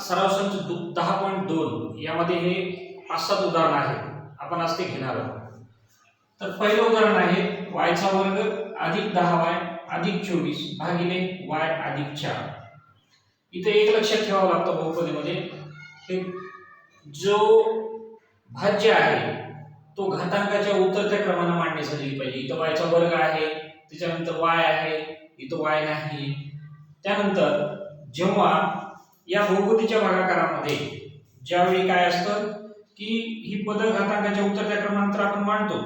सराव संच दु- दहा पॉईंट दोन यामध्ये हे पाच सात उदाहरण आहे आपण आज ते घेणार आहोत. तर पहिलं उदाहरण आहे वायचा वर्ग अधिक दहा वाय अधिक चोवीस भागिले वाय अधिक चार. इथे एक लक्षात ठेवावं लागतं बहुपदीमध्ये हे जो भाज्य आहे तो घातांकाच्या उतरत्या क्रमाने मांडणी झाली पाहिजे. इथं वायचा वर्ग आहे त्याच्यानंतर वाय आहे इथं वाय नाही. त्यानंतर जेव्हा या बहुपदीच्या भागाकारामध्ये ज्यावेळी काय असतं की ही पद घातांकाच्या उतरत्या क्रमांतर आपण मांडतो.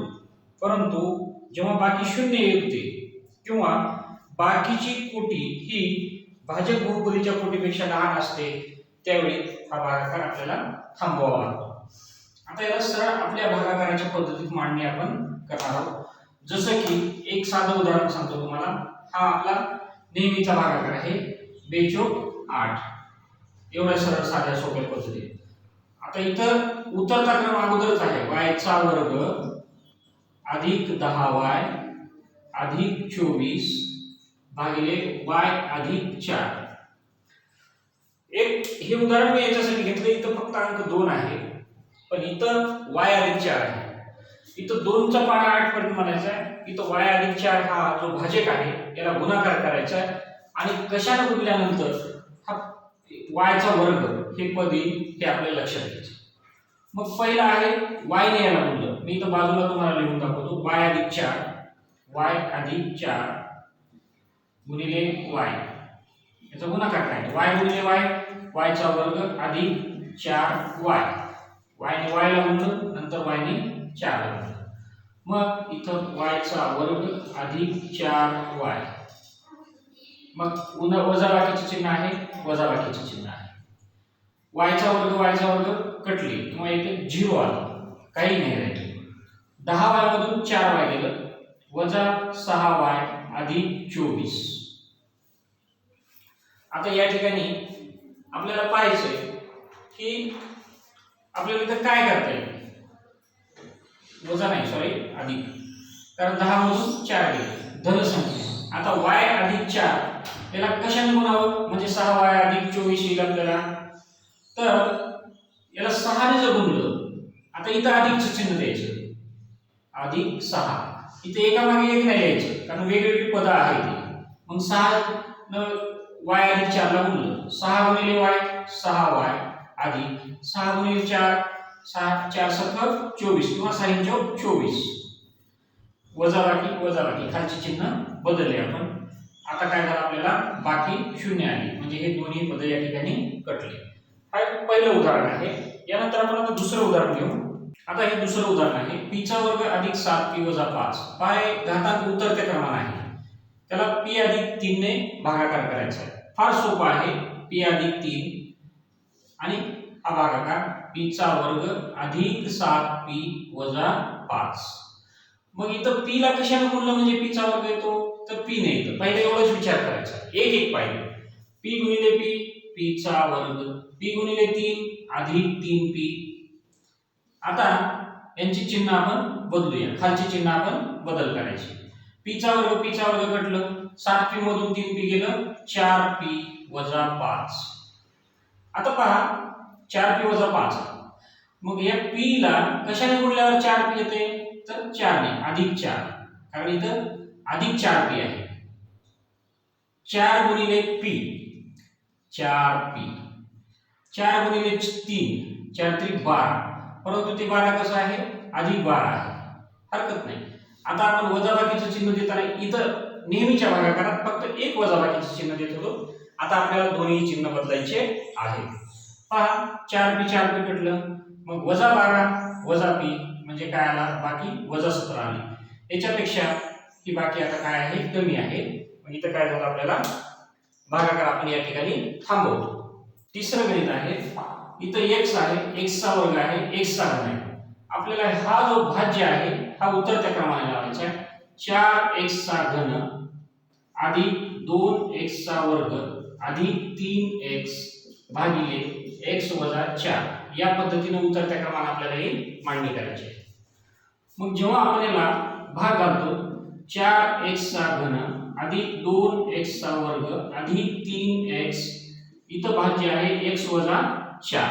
परंतु जेव्हा बाकी शून्य येते किंवा बाकीची कोटी ही भाजक बहुपदीच्या कोटीपेक्षा लहान असते त्यावेळी हा भागाकार आपल्याला थांबवावा लागतो. आता याला सरळ आपल्या भागाकाराच्या पद्धतीत मांडणी आपण करणार आहोत. जसं की एक साधं उदाहरण सांगतो तुम्हाला. हा आपला नेहमीचा भागाकार आहे. बेचोक आठ. एवढ्या सरळ साध्या सोप्या पद्धती आता इथं उतरता क्रम अगोदरच आहे. वायचा वर्ग अधिक दहा वाय अधिक चोवीस भागिले वाय अधिक चार. एक हे उदाहरण मी याच्यासाठी घेतलं. इथं फक्त अंक दोन आहे. पण इथं वाय अधिक चार आहे. इथं दोनचा पाडा आठ पर्यंत म्हणायचा आहे. इथं वाय अधिक चार हा जो भाजक आहे याला गुणाकार करायचा आहे. आणि कशाने गुणल्यानंतर? वायचा वर्ग हे पद येईल हे आपल्याला लक्षात घ्यायचं. मग पहिला आहे वायने याला बोललं. मी इथं बाजूला तुम्हाला लिहून दाखवतो. वाय अधिक चार. वाय अधिक चार गुणिले वाय. याचा गुणाकार काय? वाय गुणिले वाय वायचा वर्ग अधिक चार वाय. वायने वायला गुणलं नंतर वायने चार गुणलं मग इथं वायचा वर्ग अधिक चार वाय. मग उन वजाबाकीचे चिन्ह आहे वजाबाकीचे चिन्ह आहे. वायचा वर्ग वायचा वर्ग कटली किंवा इथे झिरो आलं. काही नाही राहिलं. दहा वायमधून चार वाय गेलं. वजा सहा वाय अधिक चोवीस. आता या ठिकाणी आपल्याला पाहायचंय की आपल्याला इथं काय करता येईल? वजा नाही सॉरी अधिक कारण दहा मधून चार गेले. धनसंख्या. आता वाय अधिक चार याला कशाने गुणावं? म्हणजे सहा वाय अधिक चोवीस येईल आपल्याला तर याला सहाने जर गुणलं आता इथं अधिकचं चिन्ह द्यायचं. अधिक सहा. इथे एकामागे एक नाही द्यायचं कारण वेगवेगळी पदं आहेत. मग सहा न वाय अधिक चारला गुणलं. सहा गुणिले वाय सहा वाय अधिक. सहा गुणिले चार सहा चार सत्तर चोवीस किंवा सहा चौक चोवीस. वजा बाकी वजा बाकी खालचे चिन्ह बदलले आपण. आता काय झालं आपल्याला? बाकी शून्य आली. म्हणजे हे दोन्ही पद या ठिकाणी कटले. हा एक पहिलं उदाहरण आहे. यानंतर आपण आता दुसरं उदाहरण घेऊ. आता हे दुसरं उदाहरण आहे. पीचा वर्ग अधिक सात पी वजा पाच. पाय घातांक उतरत्या क्रमाने आहे. त्याला पी अधिक तीनने भागाकार करायचा आहे. फार सोपं आहे. पी अधिक तीन आणि हा भागाकार पीचा वर्ग अधिक सात पी वजा पाच. मग इथं पी ला कशाने गुणलं म्हणजे पीचा वर्ग येतो? तर पी नाही येतं. पहिले एवढंच विचार करायचा. एक एक पाहिजे पी गुणिले पी पीचा वर्ग. पी गुणिले तीन अधिक तीन पी आता यांची चिन्ह आपण बदलूया. खालची चिन्ह आपण बदल करायची. पीचा वर्ग पीचा वर्ग कटलं. सात पी मधून तीन पी गेलं. चार पी वजा पाच. आता पहा चार पी वजा पाच. मग या पी ला कशाने गुणल्यावर चार पी येते? तर चारने अधिक चार. कारण इथं अधिक चार पी आहे. चार गुणिले पी चार पी चार गुणिले तीन चार त्रिक बारा. परंतु ते बारा कसं आहे? अधिक बारा आहे. हरकत नाही. आता आपण वजाबाकीचं चिन्ह देताना इथं नेहमीच्या भागाकारात फक्त एक वजाबाकीचं चिन्ह देत होतो. आता आपल्याला दोन्ही चिन्ह बदलायचे आहे पहा चार पी चार पी कटलं मग वजा बारा वजा पी म्हणजे काय आला? बाकी वजा सतरा आली. याच्यापेक्षा ही बाकी आता काय आहे? कमी आहे. मग इथं काय झालं आपल्याला? भागाकार आपण या ठिकाणी थांबवतो. तिसरं गणित आहे. इथं एक्स आहे एक्सचा वर्ग आहे एक्सचा घन आहे. आपल्याला हा जो भाज्य आहे हा उतरत्या क्रमाने लावायचा आहे. चार एक्सचा घन अधिक दोन एक्सचा वर्ग अधिक तीन एक्स भागिले एक्स वजा चार. या पद्धतीने उतरत्या क्रमाने आपल्याला ही मांडणी करायची आहे. मग जेव्हा आपण याला भाग घालतो चार एक्सचा घन अधिक दोन एक्सचा वर्ग अधिक तीन एक्स इथं भाज्य आहे एक्स वजा चार.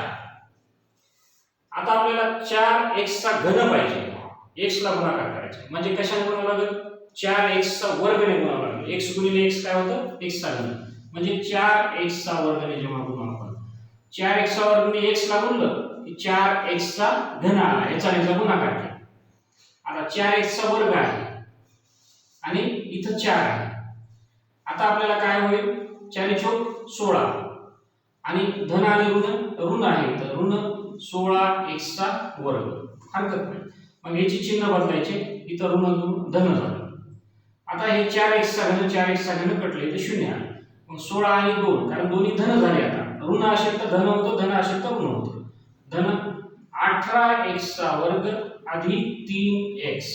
आता आपल्याला चार एक्सचा घन पाहिजे. एक्सला गुणाकार करायचा. म्हणजे कशाने गुणावं लागेल? चार एक्सचा वर्गने गुणावं लागेल. एक्स गुणिले एक्स काय होतं? एक्सचा घन. म्हणजे चार एक्सचा वर्गने जेव्हा गुणावं आपण चार एक्सचा वर्गने एक्सला गुणलं की चार एक्सचा घन आला. याचा याचा गुणाकार केला. आता चार एक्सचा वर्ग आहे. आणि इथं चार आहे. आता आपल्याला काय होईल? चारी चौक सोळा. आणि धन आणि ऋण ऋण आहे. इथं ऋण सोळा एक्सचा वर्ग. हरकत नाही. मग याची चिन्ह बदलायचे. इथं ऋण धन झालं. आता हे चार एक्सचा घन चार एक्सचा घन कटले तर शून्य आहे. मग सोळा आणि दोन कारण दोन्ही धन झाले आता. ऋण असेल तर धन होतं धन असेल तर ऋण होतं. धन अठरा एक्सचा वर्ग अधिक तीन एक्स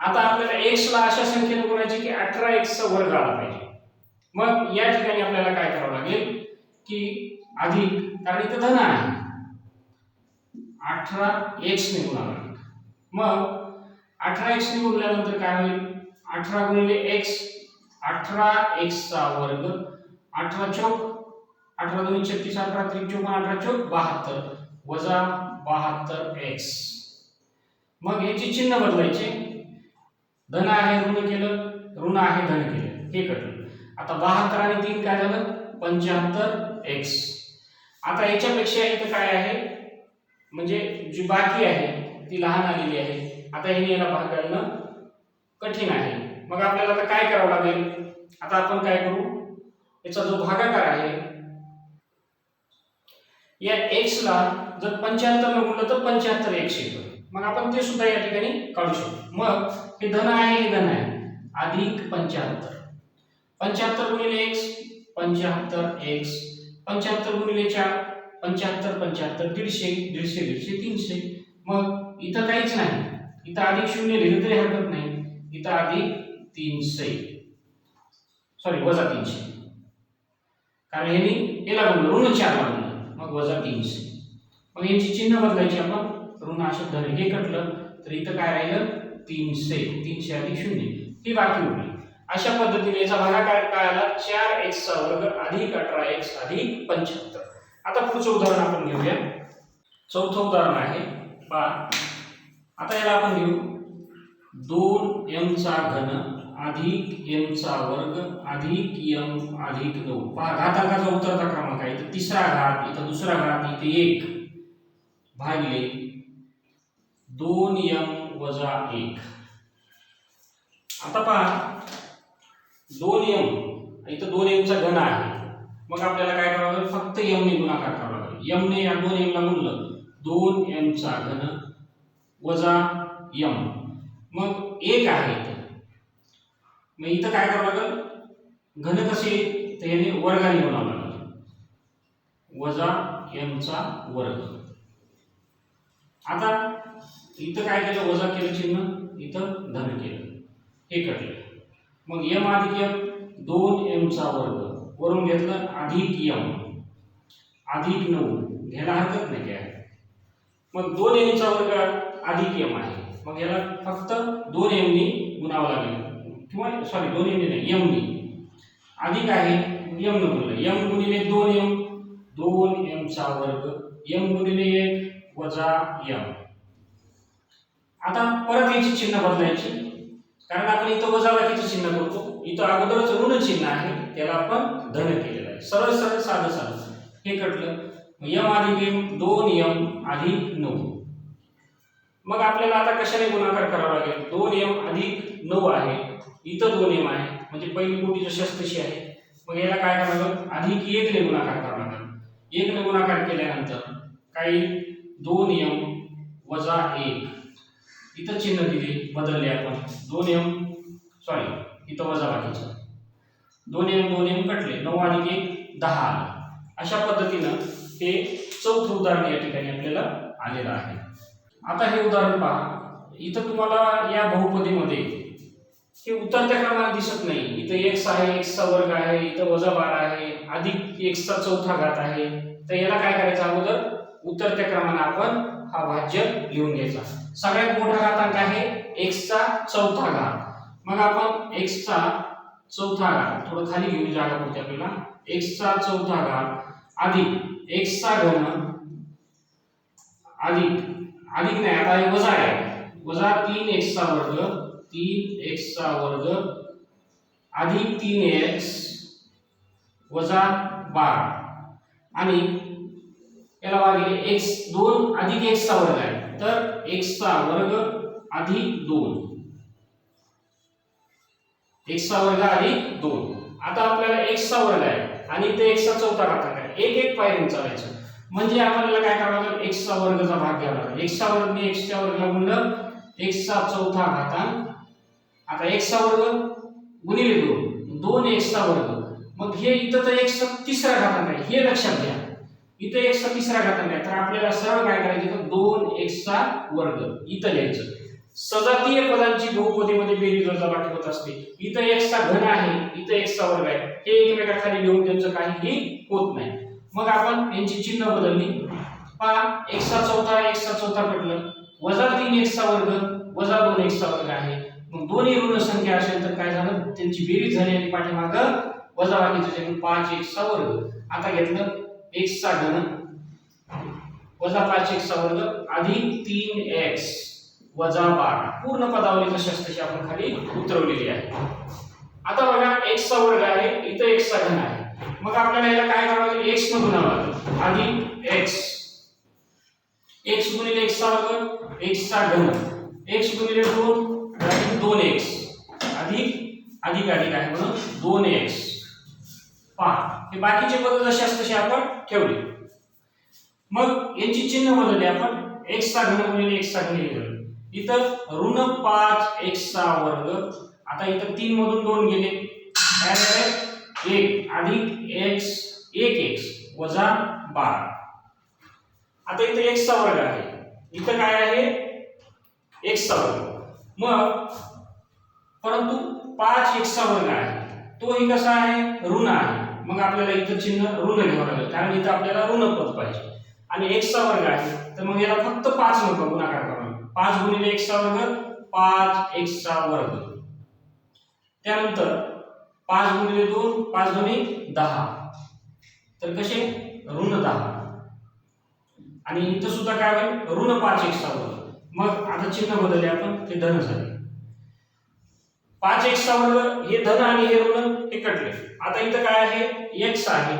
आता आपल्याला एक्स ला अशा संख्येने गुणायचे की अठरा एक्सचा वर्ग आला पाहिजे. मग या ठिकाणी आपल्याला काय करावं लागेल? की अधिक कारण इथं धन आहे. अठरा एक्स ने गुणावं लागेल मग अठरा एक्स ने गुणल्यानंतर काय होईल? अठरा गुणिले एक्स अठरा एक्सचा वर्ग अठरा चौक अठरा दोन छत्तीस अठरा त्रिक चौक अठरा चौक बहात्तर वजा बहात्तर एक्स मग याची चिन्ह बदलायचे. धन आहे ऋण केलं ऋण आहे धन केलं. हे कटलं. आता बहात्तर आणि तीन काय झालं? पंच्याहत्तर एक्स आता याच्यापेक्षा इथं काय आहे? म्हणजे जी बाकी आहे ती लहान आलेली आहे. आता हे याला भाग घालणं कठीण आहे. मग आपल्याला आता काय करावं लागेल? आता आपण काय करू? याचा जो भागाकार आहे या एक्सला जर पंच्याहत्तर न गुणलं तर पंच्याहत्तर एक्स येतं. मग आपण ते सुद्धा या ठिकाणी काढू शकतो. मग हे धन आहे हे धन आहे. अधिक पंच्याहत्तर. पंच्याहत्तर गुणिले एक्स पंच्याहत्तर एक्स पंच्याहत्तर गुणिले चार पंच्याहत्तर पंच्याहत्तर दीडशे दीडशे दीडशे तीनशे. मग इथं काहीच नाही. इथं अधिक शून्य लिहिलं तरी हरकत नाही. इथं अधिक तीनशे. सॉरी वजा तीनशे. कारण ह्यानी याला गुणलं ऋण चार गुणलं मग वजा तीनशे. मग यांची चिन्ह बदलायची आपण ऋण अशुद्ध हे कटलं तर इथं काय राहिलं? तीनशे तीनशे अधिक शून्य. ही बाकी उरली. अशा पद्धतीने याचा भागाकार काय आला? चार एक्सचा वर्ग अधिक अठरा एक्स अधिक पंच्याहत्तर. आता पुढचं उदाहरण आपण घेऊया. चौथं उदाहरण आहे. पहा. आता याला आपण घेऊ. दोन एमचा घन अधिक एमचा वर्ग अधिक एम अधिक नऊ. पहा घातांकाचा उतरता क्रमांक आहे. इथं तिसरा घात इथं दुसरा घात इथे एक. भागिले दोन एम वजा एक. आता पहा दोन एम इथं दोन यमचा घन आहे. मग आपल्याला काय करावं लागेल? फक्त एम ने गुणाकार करावा लागेल. एम ने या दोन यमला म्हणलं दोन यमचा घन वजा एम मग एक आहे इथं. मग इथं काय करावं लागेल? घन कसे? तर याने वर्गाने गुणावं लागेल. वजा यमचा वर्ग. आता इथं काय केलं? वजा केलं चिन्ह? इथं धन केलं. हे कटलं. मग यम अधिक यम दोन एमचा वर्ग. वरून घेतलं अधिक यम अधिक नऊ. घ्यायला हरकत नाही काय? मग दोन एमचा वर्ग अधिक यम आहे. मग याला फक्त दोन एमनी गुणावं लागेल. किंवा सॉरी दोन एमनी नाही यमनी अधिक आहे यम न गुणलं. यम गुणिले दोन एम दोन एमचा वर्ग. यम गुणिले एक वजा यम आता परत याची चिन्ह बदलायची. कारण आपण इथं वजाबाकीचं चिन्ह करतो इथं अगोदरच ऋण चिन्ह आहे. त्याला आपण धन केलेलं आहे. सरळ सरळ साधं साधं. हे कटलं. यम अधिक एम दोन यम अधिक नऊ. मग आपल्याला आता कशाने गुणाकार करावा लागेल? दोन यम अधिक नऊ आहे. इथं दोन यम आहे. म्हणजे पहिली कोटी जशी तशी आहे. मग याला काय करावं लागेल? अधिक एकने गुणाकार करावा लागेल. एकने गुणाकार केल्यानंतर काही दोन यम वजा एक. इथं चिन्ह दिले बदलले आपण. दोन एम सॉरी इथं वजा वाटीचं दोन एम दोन एम कटले. नऊ आणि एक दहा आलं. अशा पद्धतीनं हे चौथं उदाहरण या ठिकाणी आपल्याला आलेलं आहे. आता हे उदाहरण पहा. इथं तुम्हाला या बहुपदीमध्ये हे उतरत्या क्रमाने दिसत नाही. इथं एक्स आहे एक्सचा वर्ग आहे इथं वजा बारा आहे अधिक एक्सचा चौथा घात आहे. तर याला काय करायचं अगोदर? उतरत्या क्रमाने आपण हा भाज्य लिहून घ्यायचा. सगळ्यात मोठा घातांक आहे एक्सचा चौथा घात. मग आपण एक्सचा चौथा घात थोडं खाली घेऊ जागा पुरते आपल्याला. एक्सचा चौथा घात अधिक एक्सचा घन अधिक अधिक नाही आता हे वजा आहे. वजा तीन एक्सचा वर्ग तीन एक्सचा वर्ग अधिक तीन एक्स वजा बारा. आणि याला वागे एक्स दोन अधिक एक्सचा वर्ग आहे. तर एक्सचा वर्ग अधिक दोन एक्सचा वर्ग अधिक दोन आता आपल्याला एक्सचा वर्ग आहे आणि ते एक्सचा चौथा घातक आहे एक एक पायरी चालायचं म्हणजे आपल्याला काय करावं लागेल एक्सचा वर्गचा भाग घ्यावा लागेल एक्सचा वर्ग मी एक्सच्या वर्गाला गुणलं एक्सचा चौथा घातांक आता एक्सचा वर्ग गुणिले दोन दोन एक्सचा वर्ग मग हे इथं तर एक्सचा तिसरा घातांक आहे हे लक्षात घ्या इथं एक्सचा तिसरा घातांक आहे. तर आपल्याला सरळ काय करायचं? दोन एक्सचा वर्ग. इथं लिहायचं. सजातीय पदांची बहुपदीमध्ये बेरीज वजाबाकी होत असते. इथं एक्सचा घन आहे. इथं एक्सचा वर्ग आहे. हे एकमेकाखाली लिहून त्यांचं काहीही होत नाही. मग आपण यांची चिन्ह बदलली. पहा एक्सचा चौथा एक्सचा चौथा पडलं वजा तीन एक्सचा वर्ग वजा दोन एक्सचा वर्ग आहे. मग दोन्ही ऋण संख्या असेल तर काय झालं? त्यांची बेरीज झाली आणि पाठीमाग वजा बाकीचं पाच एक्सचा वर्ग. आता घेतलं एक्सचा घन वजा पाच एक्सचा वर्ग अधिक तीन एक्स वजा बारा. पूर्ण पदावली कशी तशी आपण खाली उतरवलेली आहे. आता बघा एक्सचा वर्ग आहे इथं एक्सचा घन आहे. मग आपल्याला याला काय करावं? लागेल एक्स मधून आवं लागेल अधिक एक्स. एक्स गुणिले एक्सचा वर्ग एक्सचा घन. एक्स गुणिले दोन अधिक दोन एक्स. अधिक अधिक अधिक आहे म्हणून दोन एक्स. पाच हे बाकीचे पद जसे असते तसे आपण ठेवले. मग यांची चिन्ह बदलले आपण. एक्सचा घन गुणिले एक्सचा घन इथं ऋण पाच एक्सचा वर्ग. आता इथं तीन मधून दोन गेले. एक अधिक एक्स एक एक्स वजा बारा. आता इथं एक्सचा वर्ग आहे. इथं काय आहे? एक्सचा वर्ग. मग परंतु पाच एक्सचा वर्ग आहे. तोही कसा आहे? ऋण आहे. मग आपल्याला इथं चिन्ह ऋण घ्यावं लागेल. कारण इथं आपल्याला ऋण पद पाहिजे. आणि एक्सचा वर्ग आहे तर मग याला फक्त पाच नको गुणाकार करावा लागेल. पाच गुणिले एक्सचा वर्ग पाच एक्सचा वर्ग. त्यानंतर पाच गुणिले दोन पाच दोन्ही दहा. तर कसे? ऋण दहा. आणि इथं सुद्धा काय होईल? ऋण पाच एक्सचा वर्ग. मग आता चिन्ह बदलले आपण ते धन झाले. पाच एक्सचा वर्ग हे धन आणि हे ऋण हे कटले. आता इथं काय आहे? एक्स आहे.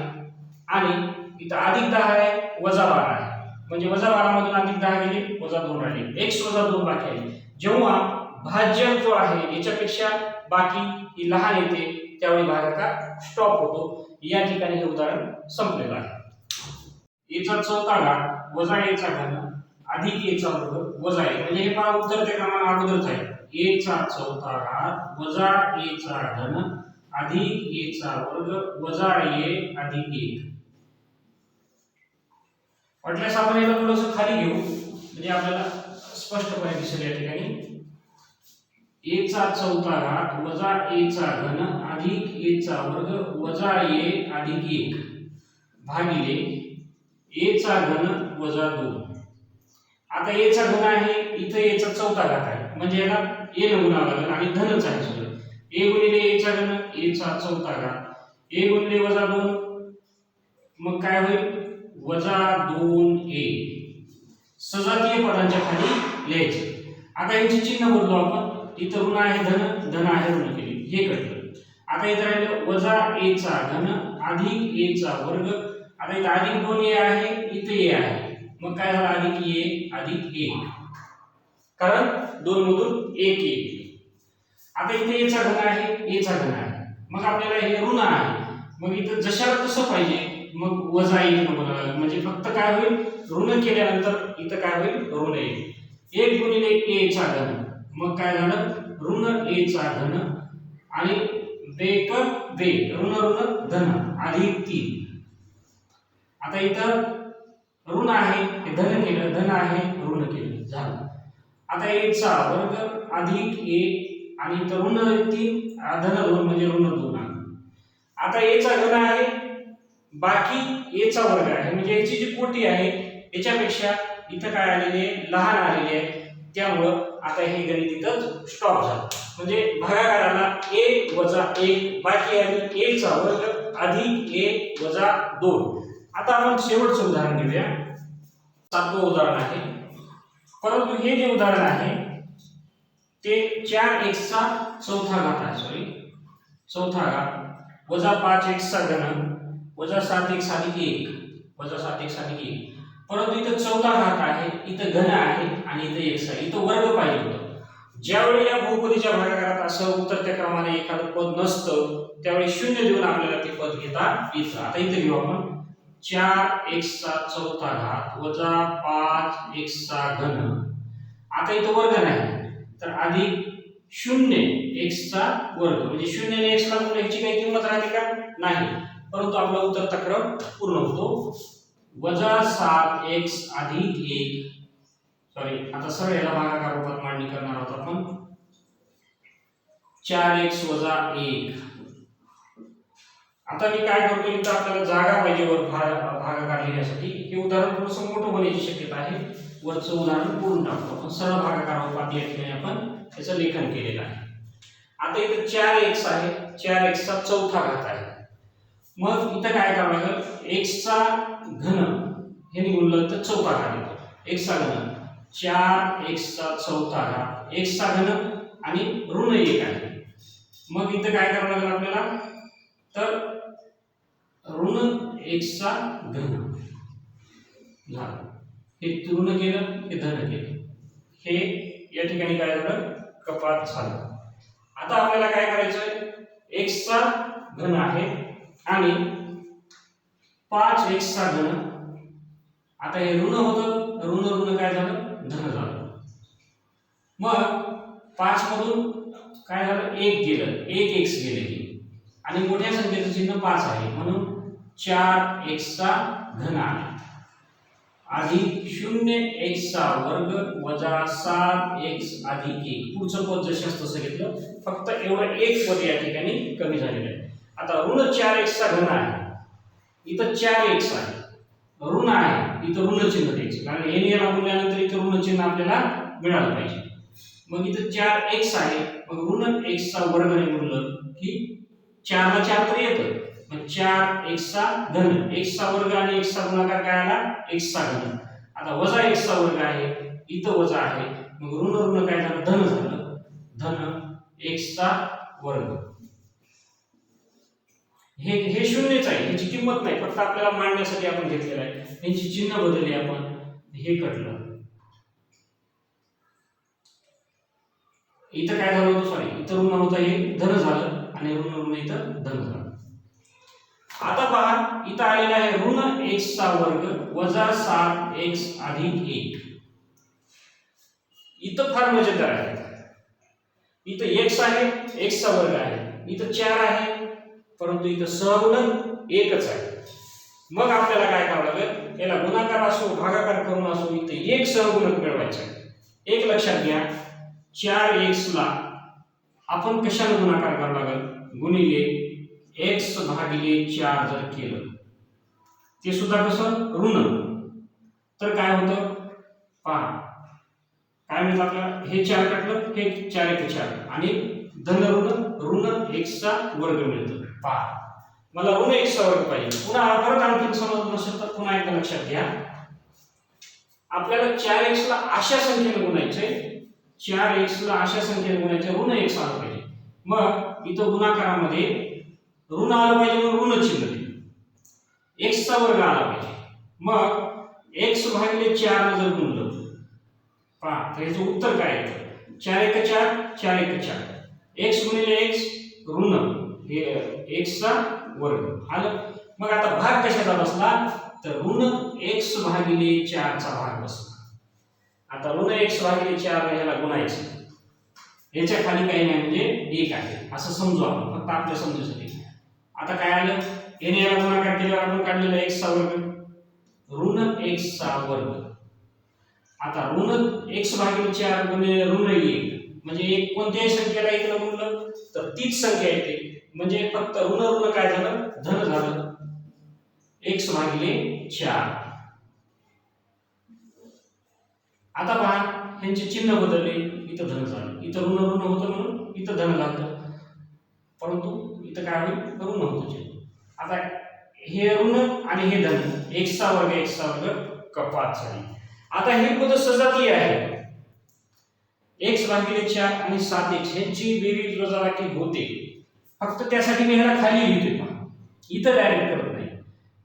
आणि इथं अधिक दहा आहे वजा बारा आहे. म्हणजे वजा बारा मधून अधिक दहा गेले वजा दोन राहिले. एक्स वजा दोन बाकी आहे. जेव्हा भाज्य जो आहे याच्यापेक्षा बाकी ही लहान येते त्यावेळी भागाकार स्टॉप होतो. या ठिकाणी हे उदाहरण संपलेलं आहे. याचा चौथा घाट वजा याचा घन अधिक याचा वर्ग वजा ए म्हणजे हे पहा उत्तर त्या क्रमाने अगोदरच आहे. एचा चौथा घात वजा एचा घन अधिक एचा वर्ग वजा ए अधिक एक. वाटल्यास आपण याला थोडंसं खाली घेऊ. म्हणजे आपल्याला स्पष्टपणे दिसेल या ठिकाणी. एचा चौथा घात वजा एचा घन अधिक एचा वर्ग वजा ए अधिक एक. भागिले एचा घन वजा दोन. आता एचा घन आहे इथं एचा चौथा घात आहे. म्हणजे याला ए नमुना लागेल आणि धनच आहे सगळं ए गुणिले एचा घन एचा चौथा घात. ए गुणिले वजा दोन. मग काय होईल? वजा दोन ए सजातीय पदांच्या खाली लिहायचे. आता यांची चिन्ह बदलू आपण इथं ऋण आहे धन धन आहे ऋण केली. हे कळलं. आता इथं राहिलं वजा एचा घन अधिक एचा वर्ग. आता इथं अधिक दोन ए आहे इथं ए आहे. मग काय झालं? अधिक ए अधिक ए कारण दोन मधून एक येईल आता इथे एचा घन आहे एचा घन आहे. मग आपल्याला हे ऋण आहे. मग इथं जशाला तसं पाहिजे मग वजा येईल नको म्हणजे फक्त काय होईल? ऋण केल्यानंतर इथं काय होईल? ऋण येईल एक गुणिले ए चा घन. मग काय झालं? ऋण ए चा घन आणि बेक बे ऋण ऋण धन. अधिक तीन. आता इथं ऋण आहे हे धन केलं धन आहे ऋण केलं. झालं. आता एकचा चा वर्ग अधिक एक आणि इथं ऋण तीन धन दोन म्हणजे ऋण दोन. आहे आता एचा घन आहे बाकी एचा वर्ग आहे. म्हणजे याची जी कोटी आहे याच्यापेक्षा इथं काय आलेली आहे? लहान आलेली आहे. त्यामुळं आता हे गणित इथं स्टॉप झालं. म्हणजे भागाकाराला एक वजा एक बाकी आली एकचा वर्ग अधिक एक वजा दोन. आता आपण शेवटचं उदाहरण घेऊया. सातवं उदाहरण आहे. परंतु हे जे उदाहरण आहे ते चार एक्सचा चौथा घात आहे सॉरी चौथा घात. वजा पाच एक्सचा घन वजा सात एक्स अधिक एक वजा सात एक्स अधिक एक. परंतु इथं चौथा घात आहे इथं घन आहे आणि इथं एक्स आहे. इथं वर्ग पाहिजे होतं. ज्यावेळी या बहुपदीच्या भागाकारात असं उतरत्या क्रमाने एखादं पद नसतं त्यावेळी शून्य देऊन आपल्याला ते पद घेता येतं. आता इथं घेऊ आपण. चार एक्सचा चौथा घात वजा पाच एक्सचा घन. आता इथं वर्ग नाही. तर अधिक शून्य एक्सचा वर्ग. म्हणजे शून्य एक सात म्हणजे याची काही किंमत राहते का? नाही. परंतु आपला उत्तर तक्रार पूर्ण होतो. वजा सात एक्स अधिक एक. सॉरी आता सरळ याला भागाकार रूपात मांडणी करणार आहोत आपण. चार एक्स वजा एक. आता मी काय करतो इथं आपल्याला जागा पाहिजे वर भागा भागाकार लिहिण्यासाठी हे उदाहरण थोडंसं मोठं होण्याची शक्यता आहे. वरचं उदाहरण पूर्ण टाकतो. आपण सरळ भागाकार रूपात या ठिकाणी आपण. त्याचं लेखन केलेलं आहे. आता इथं चार एक्स आहे. चार एक्सचा चौथा घात आहे. मग इथं काय करावं लागेल एक्सचा घन हे निघून तर चौथा घात येतो. एक्सचा घन. चार एक्सचा चौथा घात. एक्सचा घन आणि ऋण एक आहे. मग इथं काय करावं लागेल आपल्याला? तर ऋण एक्सचा घन झाला. हे ऋण केलं हे धन केलं. हे या ठिकाणी काय झालं? कपात झालं. आता आपल्याला काय करायचं एक्सचा घन आहे आणि पाच एक्सचा घन आता हे ऋण होतं. ऋण ऋण काय झालं? धन झालं. मग पाच मधून काय झालं? एक गेलं. एक एक्स गेले आणि मोठ्या संख्येचं चिन्ह पाच आहे. म्हणून चार एक्सचा घन आहे अधिक शून्य एक्सचा वर्ग वजा सात एक्स अधिक एक. पुढचं पद जसं तसं घेतलं. फक्त एवढं एक पद या ठिकाणी कमी झालेलं आहे. आता ऋण चार एक्सचा घन आहे. इथं चार एक्स आहे. ऋण आहे. इथं ऋण चिन्ह द्यायचं. कारण एन याला बोलल्यानंतर इथं ऋण चिन्ह आपल्याला मिळालं पाहिजे. मग इथं चार एक्स आहे. मग ऋण एक्सचा वर्ग नाही म्हणलं की चारला चार तर येतं. मग चार एक्सचा घन. एक्सचा वर्ग आणि एक्सचा गुणाकार काय आला? एक्सचा घन. आता वजा एक्सचा वर्ग आहे इथं वजा आहे मग ऋण ऋण काय झालं? धन झालं. धन एकचा वर्ग. हे हे शून्यच आहे ह्याची किंमत नाही फक्त आपल्याला मांडण्यासाठी आपण घेतलेलं आहे. त्यांची चिन्ह बदलली आपण. हे कटलं. इथं काय झालं होतं? सॉरी इथं ऋण होतं हे धन झालं आणि ऋण ऋण इथं धन झालं. आता पहा इथं आलेला आहे ऋण एक्सचा वर्ग वजा सात एक्स अधिक एक. इथं फार मजेदार आहे. इथं एक्स आहे एक्सचा वर्ग आहे. इथं चार आहे परंतु इथं सहगुणक एकच आहे. मग आपल्याला काय करावं लागेल? याला गुणाकार असो भागाकार करून असो इथं एक सहगुणक मिळवायचा आहे. एक लक्षात घ्या चार एक्सला आपण कशाने गुणाकार करावा लागेल? गुणिले एक्स भागिले चार जर केलं ते सुद्धा कसं? ऋण. तर काय होतं? पहा काय म्हणतात आपल्याला? हे चार कटलं हे चार एक चार. आणि धन ऋण ऋण एक्सचा वर्ग मिळतो. पहा मला ऋण एक्सचा वर्ग पाहिजे. पुन्हा परत आणखी समजत नसेल तर पुन्हा एकदा लक्षात घ्या. आपल्याला चार एक्सला अशा संख्येने गुणायचंय. चार एक्सला अशा संख्येने गुणायचे ऋण एक्स आलं पाहिजे. मग इथं गुणाकारामध्ये ऋण आलं पाहिजे म्हणून ऋण चिन्ह दिलं एक्सचा वर्ग आला पाहिजे. मग एक्स भागिले चार जर गुणलं पहा तर याचं उत्तर काय येतं चार एक चार चार एक चार. एक्स गुणिले एक्स ऋण हे एक्सचा वर्ग. आलं? मग आता भाग कशाचा बसला? तर ऋण एक्स भागिले चारचा भाग बसला. आता ऋण एक्स भागिले चार ह्याला गुणायचं. याच्या खाली काही नाही म्हणजे एक आहे. असं समजू आपण. फक्त आपल्या समजूसाठी आता काय आलं? याने याला गुणाकार केल्यावर आपण काढलेला एक्सचा वर्ग. ऋण एक्सचा वर्ग. आता ऋण एक्स भागिले चार गुणिले ऋण एक. म्हणजे एक कोणत्याही संख्येला एक गुणलं तर तीच संख्या येते. म्हणजे फक्त ऋण ऋण काय झालं? धन झालं. एक्स भागिले चार. आता पहा ह्यांचे चिन्ह बदलले. इथं धन झालं. इथं ऋण ऋण होतं म्हणून इथं धन लागतं. परंतु इथं काय होईल ऋण होतं आता हे ऋण आणि हे धन एक्सचा वर्ग एक्सचा वर्ग कपात झाली. आता हे पद सजातीय आहे. एक्स भागिले चार आणि सात एक्स ह्यांची बेरीज वजाबाकी होते. फक्त त्यासाठी मी ह्याला खाली लिहितोय पहा. इथं डायरेक्ट करत नाही.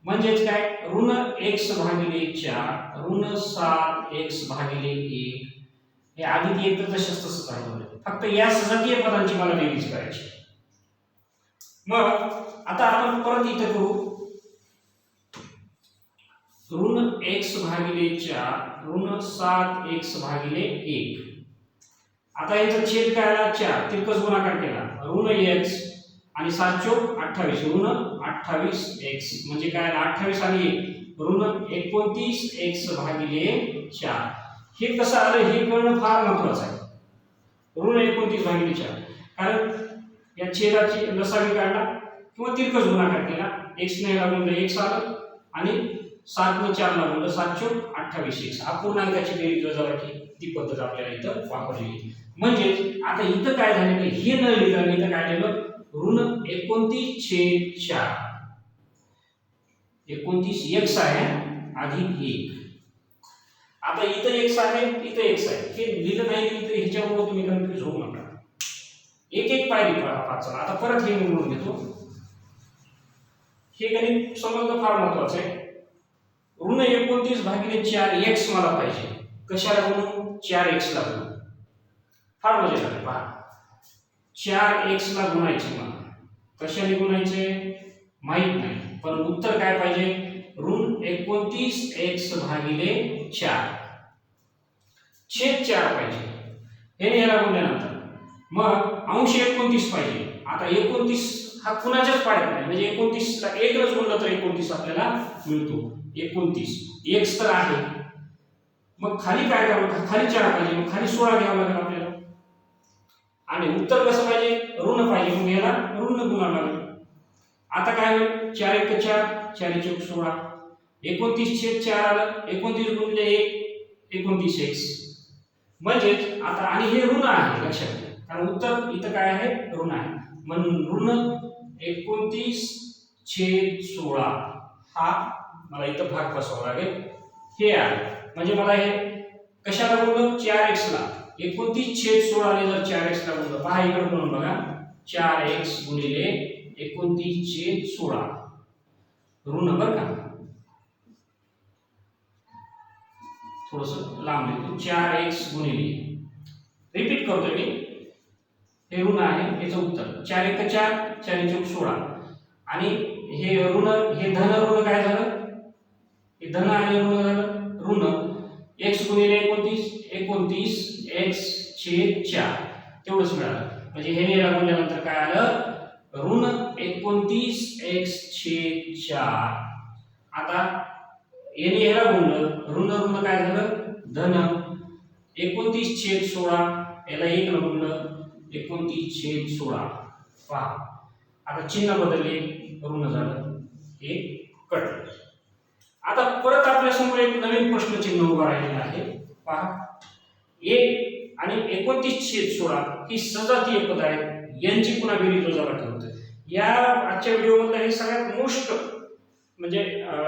म्हणजेच काय? ऋण एक्स भागिले चार ऋण सात एक्स भागिले एक. हे आधी एक तर तसंच तसंच आहे. फक्त या सजातीय पदांची मला बेरीज करायची मग आता आपण परत इथं करू. ऋण एक्स भागिले चार ऋण सात एक्स भागिले एक. आता याचा छेद काय आला चार तिरकस गुणाकार केला. ऋण एक्स आणि सात चोक अठ्ठावीस ऋण अठ्ठावीस एक्स. म्हणजे काय? अठ्ठावीस आणि एक. ऋण एकोणतीस एक्स भागिले चार. हे कसं आलं? हे कळणं फार महत्वाचं आहे. ऋण एकोणतीस भागिले चार. कारण या छेदाची लसावी काढला किंवा तिरकस गुणाकार केला एक्स नाही लागून एक्स आलं आणि सात न चार लागून सात अठ्ठावीस एक्स अपूर्णांकाची बेरीज वजाबाकी ती पद्धत आपल्याला इथं वापरलेली म्हणजेच आता इथं काय झालेलं हे न लिहिलं इथं काय लिहिलं? ऋण एकोणतीस छेद चार. एकोणतीस एक्स आहे अधिक एक. आता इथं एक्स आहे इथं एक्स आहे हे लिहिलं नाही तर ह्याच्यामुळे तुम्ही कन्फ्युज होऊ नका. एक एक पायरी पाच आता परत हे म्हणून घेतो. हे गणित समजणं फार महत्वाचं आहे ऋण एकोणतीस भागिले चार एक्स मला पाहिजे. कशाला म्हणून चार एक्स ला फार म्हणजे मजा झाली. पहा. चार एक्स ला गुणायचे मला. कशाने गुणायचे? माहीत नाही. पण उत्तर काय पाहिजे? ऋण एकोणतीस एक्स भागिले चार. छेद चार पाहिजे. हे याला गुणल्यानंतर मग अंश एकोणतीस पाहिजे. आता एकोणतीस हा कुणाच्याच पाड्यात नाही. म्हणजे एकोणतीसला एकच गुणलं तर एकोणतीस आपल्याला मिळतो. एकोणतीस. एक तर आहे. मग खाली काय करावं खाली चार पाहिजे. मग खाली सोळा घ्यावं लागेल आपल्याला. आणि उत्तर कसं पाहिजे? ऋण पाहिजे. मग याला ऋण गुणावं लागेल. आता काय होईल? चार एक चार चार चौक सोळा. एकोणतीस छेद चार आलं. एकोणतीस गुणले एक. एकोणतीस एक्स म्हणजेच आता आणि हे ऋण आहे लक्षात कारण उत्तर इथं काय आहे? ऋण आहे. म्हणून ऋण एकोणतीस छेद सोळा हा मला इथं भाग बसवावा लागेल. हे आहे. म्हणजे मला हे कशाला बोललो? चार एक्सला एकोणतीस छेद सोळाने जर चार एक्सला बोललो पहा इकडे म्हणून बघा. चार एक्स गुणिले एकोणतीस छेद सोळा. ऋण बरं का? थोडस लांब लिहितो. चार एक्स गुणिले. रिपीट करतो मी. हे ऋण आहे याचं उत्तर. चार एक चार चार चौक सोळा. आणि हे ऋण हे धन ऋण काय झालं? हे धन आणि ऋण झालं. ऋण. एक्स गुणिले एकोणतीस एकोणतीस एक्स छेद चार. तेवढंच मिळालं. म्हणजे हे ने गुणल्यानंतर काय आलं? ऋण एकोणतीस एक्स छेद चार. आता हे ह्याला गुणलं ऋण ऋण काय झालं? धन. एकोणतीस छेद सोळा याला एक न गुणलं एकोणतीस छेद सोळा. पहा. आता चिन्ह बदलले ऋण झालं. हे कट. आता परत आपल्यासमोर एक नवीन प्रश्न चिन्ह उभा राहिलेलं आहे. पहा. एक आणि एकोणतीस छेद सोळा ही सजातीय पद आहेत. यांची पुन्हा बेरीज वजाबाकी ठेवतो या आजच्या व्हिडिओमधलं हे सगळ्यात मोस्ट म्हणजे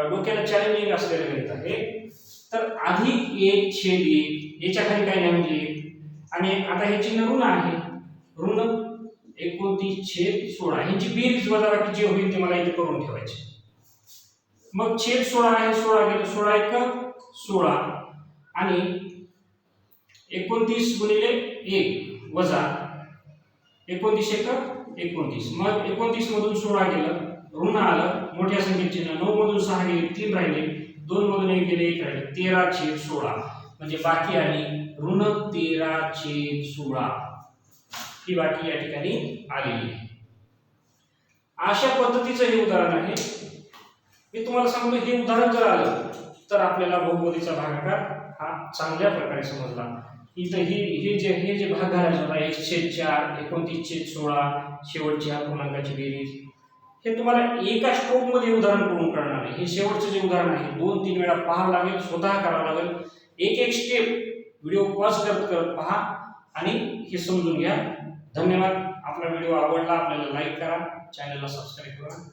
डोक्याला चॅलेंजिंग असलेलं गणित आहे. तर आधी एक छेद एक याच्या खाली काय नाही म्हणजे एक आणि आता हे चिन्ह ऋण आहे. ऋण एकोणतीस छेद सोळा. ह्यांची बेरीज वजाबाकी जे होईल ते मला इथे करून ठेवायचे. मग छेद सोळा आहे सोळा गेलं सोळा एक सोळा. आणि एकोणतीस गुणिले एक वजा एकोणतीस एक एकोणतीस. मग एकोणतीस मधून सोळा गेलं ऋण आलं मोठ्या संख्येचे नऊ मधून सहा गेले तीन राहिले दोन मधून एक गेले एक राहिले. तेरा छेद सोळा. म्हणजे बाकी आली ऋण तेरा छेद सोळा. ही बाकी या ठिकाणी आलेली आहे. अशा पद्धतीचं हे उदाहरण आहे. मी तुम्हाला सांगतो हे उदाहरण जर आलं तर आपल्याला बहुपदीचा भागाकार हा चांगल्या प्रकारे समजला. इथं ही हे जे हे जे भाग घालायचे होता एक चार एकोणतीस छेद सोळा शेवटची हा पूर्णांकाची बेरीज हे तुम्हाला एका स्ट्रोकमध्ये उदाहरण करून करणार नाही हे शेवटचं जे उदाहरण आहे दोन तीन वेळा पाहावं लागेल स्वतः करावं लागेल. एक एक स्टेप व्हिडिओ पॉज करत करत पहा आणि हे समजून घ्या. धन्यवाद. आपला व्हिडिओ आवडला आपल्याला लाईक करा. चॅनलला सबस्क्राईब करा.